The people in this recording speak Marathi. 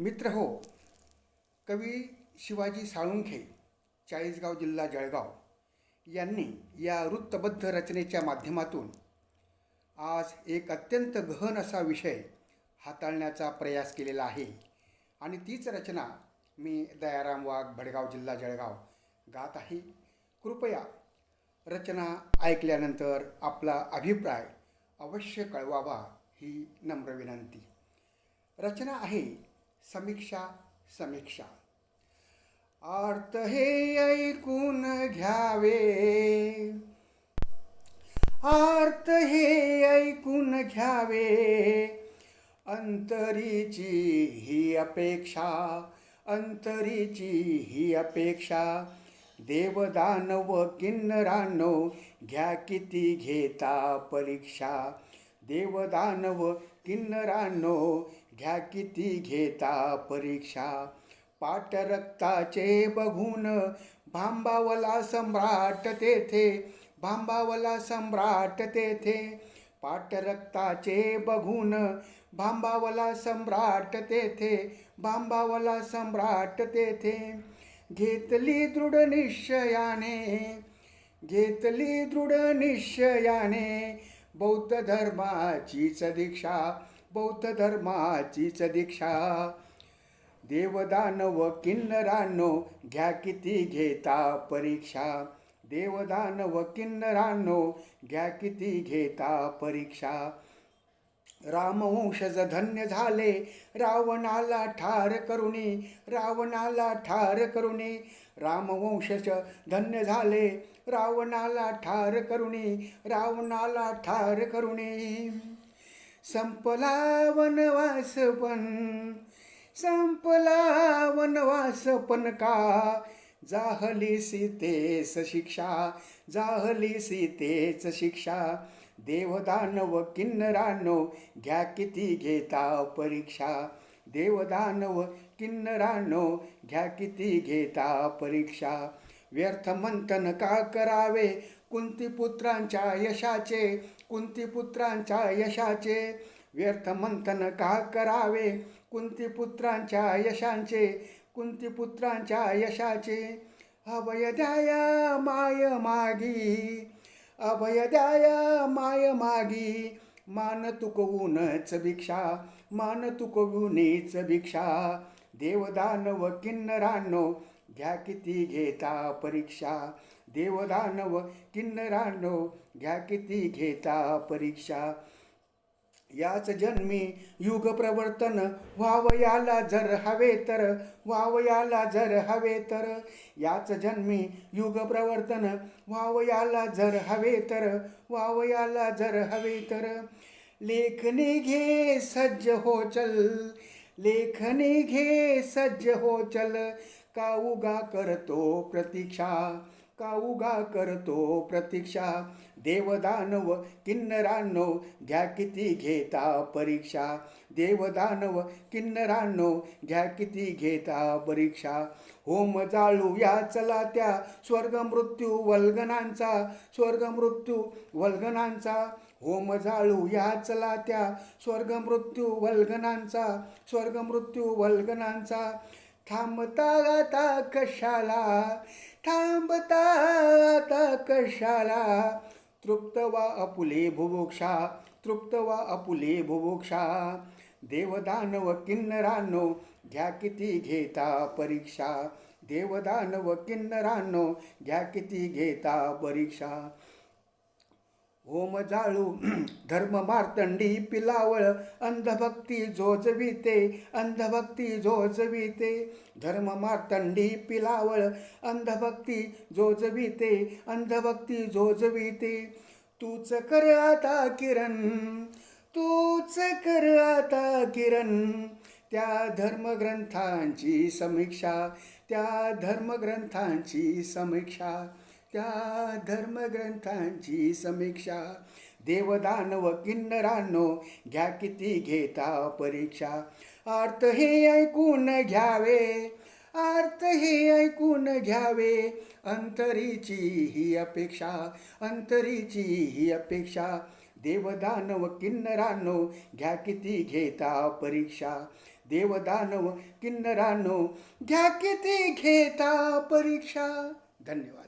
मित्र हो कवी शिवाजी साळुंखे चाळीसगाव जिल्हा जळगाव यांनी या वृत्तबद्ध रचनेच्या माध्यमातून आज एक अत्यंत गहन असा विषय हाताळण्याचा प्रयास केलेला आहे. आणि तीच रचना मी दयाराम वाघ भडगाव जिल्हा जळगाव गात आहे. कृपया रचना ऐकल्यानंतर आपला अभिप्राय अवश्य कळवावा ही नम्र विनंती. रचना आहे समीक्षा समीक्षा. अर्थ हे ऐकून घ्यावे. अर्थ हे ऐकून घ्यावे. अंतरीची ही अपेक्षा अंतरीची ही अपेक्षा. देवदानव किन्नरानो घ्या किती घेता परीक्षा. देवदानव किन्नरानो घ्या किती घेता परीक्षा. पाटरक्ताचे बघून भांबावला सम्राट तेथे भांबावला सम्राट तेथे. पाटरक्ताचे बघून भांबावला सम्राट तेथे भांबावला सम्राट तेथे. घेतली दृढ निश्चयाने घेतली दृढ निश्चयाने बौद्ध धर्माचीच दीक्षा. बौद्ध धर्माचीच दीक्षा देवदानव किन्नरांनो घ्या किती घेता परीक्षा. देवदानव किन्नरांनो घ्या किती घेता परीक्षा. रामवंशज धन्य झाले रावणाला ठार करुणी रावणाला ठार करुणी रामवंशज धन्य झाले रावणाला ठार करुणी रावणाला ठार करुणी संपला वनवास पण संपला वनवास पण का? जाहली सीतेस शिक्षा जाहली सीतेच शिक्षा. देवदानव किन्नरानो घ्या किती घेता परीक्षा. देवदानव किन्नरानो घ्या किती घेता परीक्षा. व्यर्थ मंथन का करावे? कुंतीपुत्रांच्या यशाचे कुंतीपुत्रांच्या यशाचे व्यर्थ मंथन का करावे? कुंतीपुत्रांच्या यशांचे कुंतीपुत्रांच्या यशाचे. अभय द्याया माय मागी. अभय द्याया माय मागी. मान तुकवूनच भिक्षा मान तुकवूनच भिक्षा. देवदानव किन्नरांनो घ्या किती घेता परीक्षा. देवदानव किन्नरानो घ्या किती घेता परीक्षा. याच जन्मी युग प्रवर्तन वावयाला जर हवे तर वावयाला जर हवे तर. याच जन्मी युग प्रवर्तन वावयाला जर हवे तर वावयाला जर हवे तर. लेखनी घे सज्ज हो चल लेखनी घे सज्ज हो चल. का उगा करतो प्रतीक्षा? का उगा करतो प्रतीक्षा. देवदानव किन्नरांनो घ्या किती घेता परीक्षा. देवदानव किन्नरांनो घ्या किती घेता परीक्षा. होम जाळू या चला त्या. स्वर्ग मृत्यू वल्गनांचा स्वर्ग मृत्यू वल्गनांचा. होम जाळू या चला त्या. स्वर्ग मृत्यू वल्गनांचा स्वर्ग मृत्यू वल्गनांचा. थांबता गाता कशाला? थांबता कशाला तृप्त वा अपुले भुभुक्षा तृप्त वा अपुले भुभुक्षा देवदानव किन्नरानो घ्या किती घेता परीक्षा. देवदानव किन्नरानो घ्या किती घेता परीक्षा. होम जाळू धर्म मार्तंडी पिलावळ अंधभक्ती झोजविते अंधभक्ती झोजविते धर्म मार्तंडी पिलावळ अंधभक्ती झोजविते अंधभक्ती झोजविते तूच कर आता किरण तूच कर आता किरण. त्या धर्मग्रंथांची समीक्षा त्या धर्मग्रंथांची समीक्षा. त्या धर्मग्रंथांची समीक्षा. देवदानव किन्नरांनो घ्या किती घेता परीक्षा. अर्थ हे ऐकून घ्यावे अर्थ हे ऐकून घ्यावे. अंतरीची ही अपेक्षा अंतरीची ही अपेक्षा. देवदानव किन्नरांनो घ्या किती घेता परीक्षा. देवदानव किन्नरांनो घ्या किती घेता परीक्षा. धन्यवाद.